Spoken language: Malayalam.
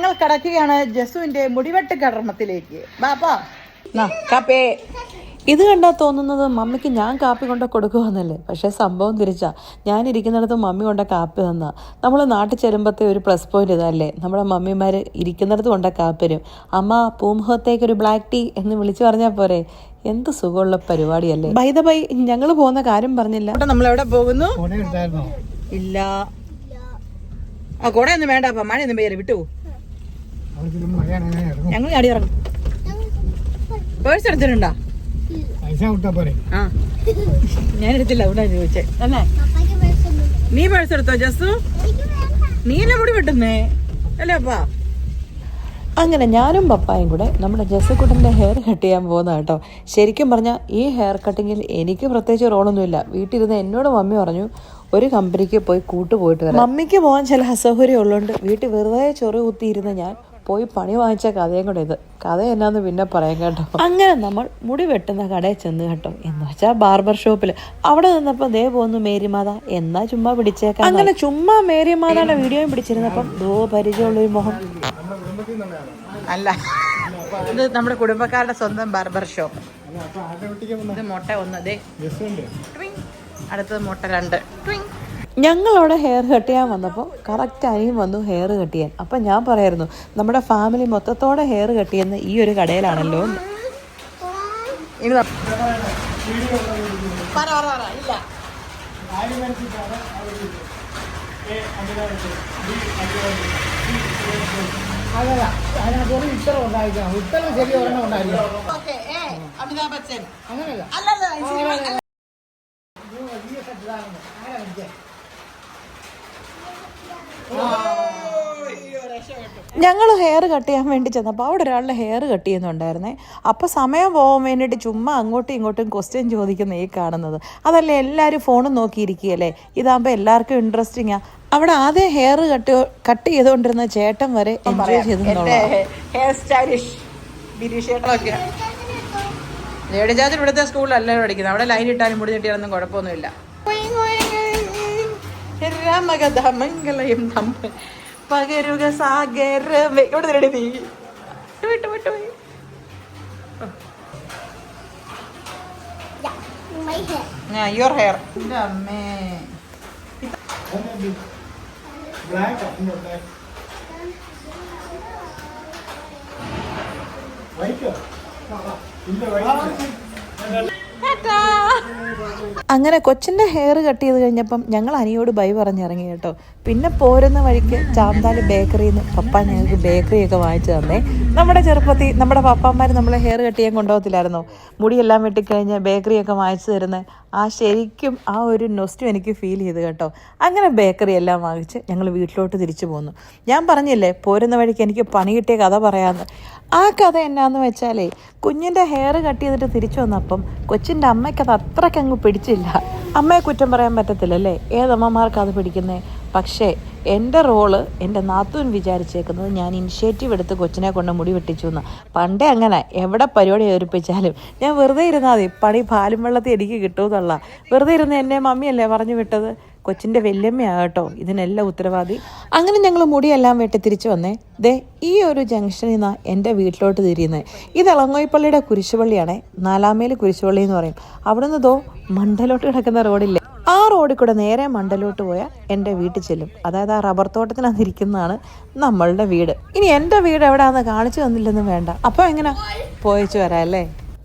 ഞങ്ങൾ കടക്കുകയാണ് ജസുവിന്റെ മുടിവെട്ട് കർമ്മത്തിലേക്ക്. ബാപ്പാ. കാപ്പേ. ഇത് കണ്ടാൽ തോന്നുന്നത് മമ്മിക്ക് ഞാൻ കാപ്പി കൊണ്ട് കൊടുക്കുമെന്നല്ലേ പക്ഷേ സംഭവം തിരിച്ചാ. ഞാൻ ഇരിക്കുന്നിടത്ത് മമ്മി കൊണ്ട കാപ്പി തന്ന. നമ്മൾ നാട്ടിൽ ചെല്ലുമ്പോഴത്തെ ഒരു പ്ലസ് പോയിന്റ് ഇതല്ലേ? നമ്മുടെ മമ്മിമാർ ഇരിക്കുന്നിടത്ത് കൊണ്ട കാപ്പി തരും അമ്മ പൂമുഖത്തേക്ക് ഒരു ബ്ലാക്ക് ടീ എന്ന് വിളിച്ചു പറഞ്ഞാൽ പോരെ. എന്ത് സുഖമുള്ള പരിപാടിയല്ലേ? ബൈ ദ ബൈ ഞങ്ങൾ പോകുന്ന കാര്യം പറഞ്ഞില്ല. നമ്മൾ എവിടെ പോകുന്നു? ഇല്ല. ആ കുടയൊന്നും വേണ്ട അപ്പൊ. മഴയൊന്നും പേര് വിട്ടു അവിടെ ചെല്ലുമ്പോൾ മഴയാണ് അങ്ങനെ ഇറങ്ങും ഞങ്ങൾ ചാടി ഇറങ്ങും. പേഴ്സ് എടുത്തിട്ടുണ്ടോ? പൈസ വിട്ടാ പോരെ. ആ. ഞാൻ എടുത്തില്ല അവിടെ ചോദിച്ചേ. അല്ലേ? നീ പേഴ്സ് എടുത്തോ ജസ്സു? നീ എന്നെ മുടി വെട്ടുന്നേ? അല്ലേ അപ്പാ? അങ്ങനെ ഞാനും പപ്പായും കൂടെ നമ്മുടെ ജസക്കുട്ടന്റെ ഹെയർ കട്ട് ചെയ്യാൻ പോകുന്ന കേട്ടോ. ശരിക്കും പറഞ്ഞാൽ ഈ ഹെയർ കട്ടിങ്ങിൽ എനിക്ക് പ്രത്യേകിച്ച് റോളൊന്നുമില്ല വീട്ടിലിരുന്ന് എന്നോട് മമ്മി പറഞ്ഞു ഒരു കമ്പനിക്ക് പോയി കൂട്ടുപോയിട്ട് വരാം. മമ്മിക്ക് പോകാൻ ചില അസൗകര്യം ഉള്ളതുകൊണ്ട് വീട്ടിൽ വെറുതെ ചൊറി കുത്തിയിരുന്ന ഞാൻ പോയി പണി വാങ്ങിച്ച കഥയും കൂടെ ഇത്. കഥ എന്നാന്ന് പിന്നെ പറയാം കേട്ടോ. അങ്ങനെ നമ്മൾ മുടി വെട്ടുന്ന കടയിൽ ചെന്ന് കേട്ടോ. എന്ന് വെച്ചാൽ ബാർബർ ഷോപ്പിൽ അവിടെ നിന്നപ്പോൾ ദേ പോന്നു മേരിമാത. എന്നാ ചുമ്മാ പിടിച്ചേക്കാം അങ്ങനെ ചുമ്മാ മേരിമാതയുടെ വീഡിയോയും പിടിച്ചിരുന്നപ്പം ദോ പരിചയമുള്ളൊരു മുഖം അല്ല ഇത് നമ്മുടെ കുടുംബക്കാരുടെ സ്വന്തം ബാർബർ ഷോപ്പ്. ഇത് മുട്ട ഒന്ന് ദേ. അടുത്തത് മുട്ട രണ്ട്. ട്വിങ്. ഞങ്ങൾ അവിടെ ഹെയർ കട്ട് ചെയ്യാൻ വന്നപ്പോൾ കറക്റ്റ് അനിയും വന്നു ഹെയർ കട്ട് ചെയ്യാൻ. അപ്പം ഞാൻ പറയായിരുന്നു നമ്മുടെ ഫാമിലി മൊത്തത്തോടെ ഹെയർ കട്ട് ചെയ്യുന്ന ഈ ഒരു കടയിലാണല്ലോ അങ്ങനെയല്ല അല്ലല്ല ഈ സിനിമ അല്ല. ഞങ്ങൾ ഹെയർ കട്ട് ചെയ്യാൻ വേണ്ടി ചെന്നപ്പോൾ അവിടെ ഒരാളുടെ ഹെയർ കട്ട് ചെയ്യുന്നുണ്ടായിരുന്നേ. അപ്പോൾ സമയം പോകാൻ വേണ്ടിയിട്ട് ചുമ്മാ അങ്ങോട്ടും ഇങ്ങോട്ടും ക്വസ്റ്റ്യൻ ചോദിക്കുന്ന ഈ കാണുന്നത്. അതല്ലേ എല്ലാവരും ഫോണും നോക്കിയിരിക്കുകയല്ലേ? ഇതാകുമ്പോൾ എല്ലാവർക്കും ഇൻട്രസ്റ്റിംഗ് ആ. അവിടെ ആദ്യം ഹെയർ കട്ട് കട്ട് ചെയ്തുകൊണ്ടിരുന്ന ചേട്ടൻ വരെ എൻജോയ് ചെയ്തെന്നുള്ളതാണ് ഇവിടുത്തെ സ്കൂളിലല്ല പഠിക്കുന്നത്. അവിടെ ലൈൻ ഇട്ടാലും മുടി നീട്ടിയാലൊന്നും കുഴപ്പമൊന്നുമില്ല. രാമകഥമംഗലയും നമ്മൾ പകരുക സാഗരമേ ഇവിടെ നിരടി നീ? വിട്ടു വിട്ടു പോയി. ആ യുവർ ഹെയർ അമ്മേ. വൈറ്റ് വൈറ്റോ ഇല്ല വൈറ്റ് അങ്ങനെ കൊച്ചിന്റെ ഹെയർ കട്ട് ചെയ്ത് കഴിഞ്ഞപ്പം ഞങ്ങൾ അനിയോട് ബൈ പറഞ്ഞിറങ്ങി കേട്ടോ. പിന്നെ പോരുന്ന വഴിക്ക് ചാന്താൽ ബേക്കറിയിൽ നിന്ന് പപ്പ ഞങ്ങൾക്ക് ബേക്കറിയൊക്കെ വാങ്ങിച്ചു തന്നേ. നമ്മുടെ ചെറുപ്പത്തിൽ നമ്മുടെ പപ്പാമാർ നമ്മളെ ഹെയർ കട്ട് ചെയ്യാൻ കൊണ്ടുപോകത്തില്ലായിരുന്നോ? മുടിയെല്ലാം വെട്ടിക്കഴിഞ്ഞ് ബേക്കറിയൊക്കെ വാങ്ങിച്ചു തരുന്ന ആ ശരിക്കും ആ ഒരു നൊസ്റ്റും എനിക്ക് ഫീൽ ചെയ്ത് കേട്ടോ. അങ്ങനെ ബേക്കറി എല്ലാം വാങ്ങിച്ച് ഞങ്ങൾ വീട്ടിലോട്ട് തിരിച്ചു പോന്നു. ഞാൻ പറഞ്ഞില്ലേ പോരുന്ന വഴിക്ക് എനിക്ക് പണി കിട്ടിയ കഥ പറയാമെന്ന് ആ കഥ എന്നാന്ന് വെച്ചാലേ കുഞ്ഞിന്റെ ഹെയർ കട്ട് ചെയ്തിട്ട് തിരിച്ചു വന്നപ്പം കൊച്ചിന്റെ അമ്മയ്ക്ക് അത് അത്രയ്ക്ക് അങ്ങ് പിടിച്ചില്ല. അമ്മയെ കുറ്റം പറയാൻ പറ്റത്തില്ലല്ലേ? അല്ലേ അത് പിടിക്കുന്നേ? പക്ഷേ എന്റെ റോൾ എന്റെ നാത്തൂൻ വിചാരിച്ചേക്കുന്നത് ഞാൻ ഇനിഷ്യേറ്റീവ് എടുത്ത് കൊച്ചിനെ കൊണ്ട് മുടി വെട്ടിച്ചു എന്ന്. പണ്ടേ അങ്ങനെ. എവിടെ പരിപാടി ഏൽപ്പിച്ചാലും ഞാൻ വെറുതെ ഇരുന്നാൽ മതി. പണി പാലും വെള്ളത്തിൽ എനിക്ക് കിട്ടുമെന്നുള്ള വെറുതെ ഇരുന്ന് എന്നെ മമ്മിയല്ലേ പറഞ്ഞു വിട്ടത്? കൊച്ചിന്റെ വല്യമ്മയാകട്ടോ ഇതിനെല്ലാം ഉത്തരവാദി. അങ്ങനെ ഞങ്ങൾ മുടിയെല്ലാം വെട്ടി തിരിച്ചു വന്നേ. ദേ ഈ ഒരു ജംഗ്ഷനിൽ നിന്നാണ് എന്റെ വീട്ടിലോട്ട് തിരിയുന്നത് ഇത് ഇളങ്ങോയിപ്പള്ളിയുടെ കുരിശുപള്ളിയാണേ. നാലാമേൽ കുരിശുപള്ളി എന്ന് പറയും. അവിടുന്ന് ദോ മണ്ടലോട്ട് കിടക്കുന്ന റോഡില്ലേ? ആ റോഡിൽ കൂടെ നേരെ മണ്ടലോട്ട് പോയാൽ എന്റെ വീട്ടിൽ ചെല്ലും. അതായത് ആ റബ്ബർ തോട്ടത്തിനകത്തിരിക്കുന്നതാണ് നമ്മളുടെ വീട്. ഇനി എന്റെ വീട് എവിടെയാണെന്ന് കാണിച്ചു തന്നില്ലെന്നും വേണ്ട. അപ്പോൾ എങ്ങനെ? പോയിച്ചു വരാം അല്ലേ?